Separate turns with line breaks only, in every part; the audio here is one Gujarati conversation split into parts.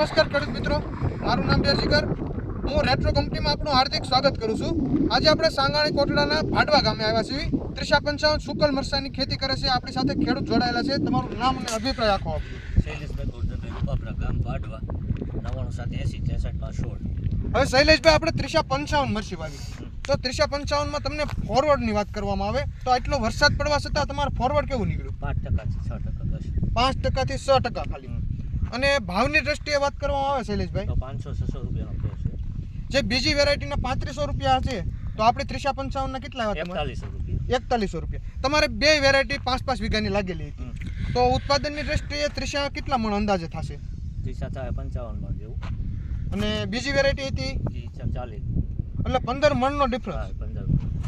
નમસ્કાર ખેડૂત મિત્રો. મારું નામ જયશિખર. હું રેટ્રો કંપનીમાં આપનું હાર્દિક સ્વાગત કરું છું. આજે આપણે સાંગાણી કોટડાના ભાડવા ગામે આવ્યા છીએ. ત્રીસા પંચાવન સુકલ મરસાની ખેતી કરે છે. આપણી સાથે ખેડૂત જોડાયેલા છે. તમારું નામ અને અભિપ્રાય આખો આપજો.
શૈલેષભાઈ ગોરધનભાઈ રૂપાપરા ગામ બાઢવા નવ્વાણું સાત એંસી ત્રેસઠમાં સોળ.
હવે શૈલેષભાઈ આપણે ત્રીસા પંચાવન મરસી વાવી તો ત્રીસા પંચાવનમાં તમને ફોરવર્ડની વાત કરવામાં આવે. તો આટલો વરસાદ પડવા છતાં તમારે ફોરવર્ડ કેવું નીકળ્યું?
પાંચ ટકાથી છ ટકા બસ.
પાંચ ટકાથી છ ટકા ખાલી. અને ભાવની દ્રષ્ટિએ વાત કરવામાં આવે શૈલેષભાઈ?
પાંચસો છસો રૂપિયાનો ભાવ છે.
જે બીજી વેરાયટીના પાંત્રીસો રૂપિયા છે તો આપણે ત્રીસા પંચાવનના કેટલા આવ્યા
એકતાલીસો રૂપિયા.
એકતાલીસો રૂપિયા. તમારે બે વેરાયટી પાંચ પાંચ વીઘાની લાગેલી હતી. તો ઉત્પાદનની દ્રષ્ટિએ ત્રીસા કેટલા મણ અંદાજે થશે?
ત્રીસા થાય પંચાવનમાં જેવું.
અને બીજી વેરાયટી હતી?
ચાલીસ.
એટલે પંદર મણનો ડિફરન્સ
પંદર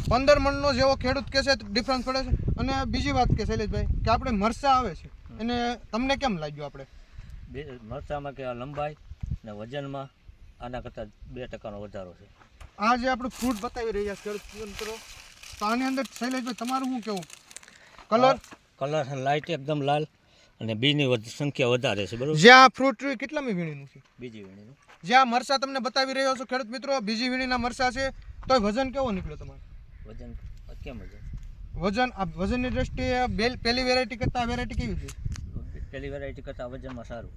પંદર મણનો જેવો ખેડૂત કહે છે ડિફરન્સ પડે છે. અને બીજી વાત કે શૈલેષભાઈ કે આપણે મરસા આવે છે. એને તમને કેમ લાગ્યું આપણે?
બે મરચામાં કે લંબાઈ ને વજનમાં આના કરતાં બે ટકાનો વધારો છે.
આ જે આપણું ફ્રૂટ બતાવી રહ્યા છે ખેડૂત મિત્રો તો આની અંદર શૈલેષભાઈ તમારું શું કેવું? કલર?
કલર લાઇટ એકદમ લાલ અને બીની સંખ્યા વધારે છે બરોબર?
જે આ ફ્રૂટ કેટલામી વીણીનું છે?
બીજી વીણીનું.
જે આ મરસા તમને બતાવી રહ્યો છું ખેડૂત મિત્રો બીજી વીણીના મરસા છે તો વજન કેવો નીકળ્યો તમારું?
વજન કેમ વજન?
વજન આ વજનની દ્રષ્ટિએ પહેલી વેરાયટી કરતાં વેરાયટી કેવી છે?
પેલી વેરાયટી કરતાં વજનમાં સારું.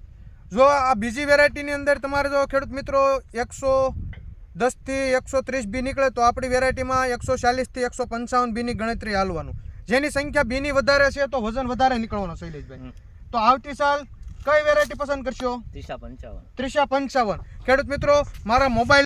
જો આ બીજી વેરાયટીની અંદર તમારે જો ખેડૂત મિત્રો એકસો દસથી એકસો ત્રીસ બી નીકળે તો આપણી વેરાયટીમાં એકસો ચાલીસથી એકસો પંચાવન બીની ગણતરી હાલવાનું. જેની સંખ્યા બીની વધારે છે તો વજન વધારે નીકળવાનો શૈલેષભાઈ. તો આવતી સાલ કઈ વેરાયટી પસંદ કરશો?
ત્રીસા પંચાવન.
ત્રીસા પંચાવન. ખેડૂત મિત્રો મારા મોબાઈલ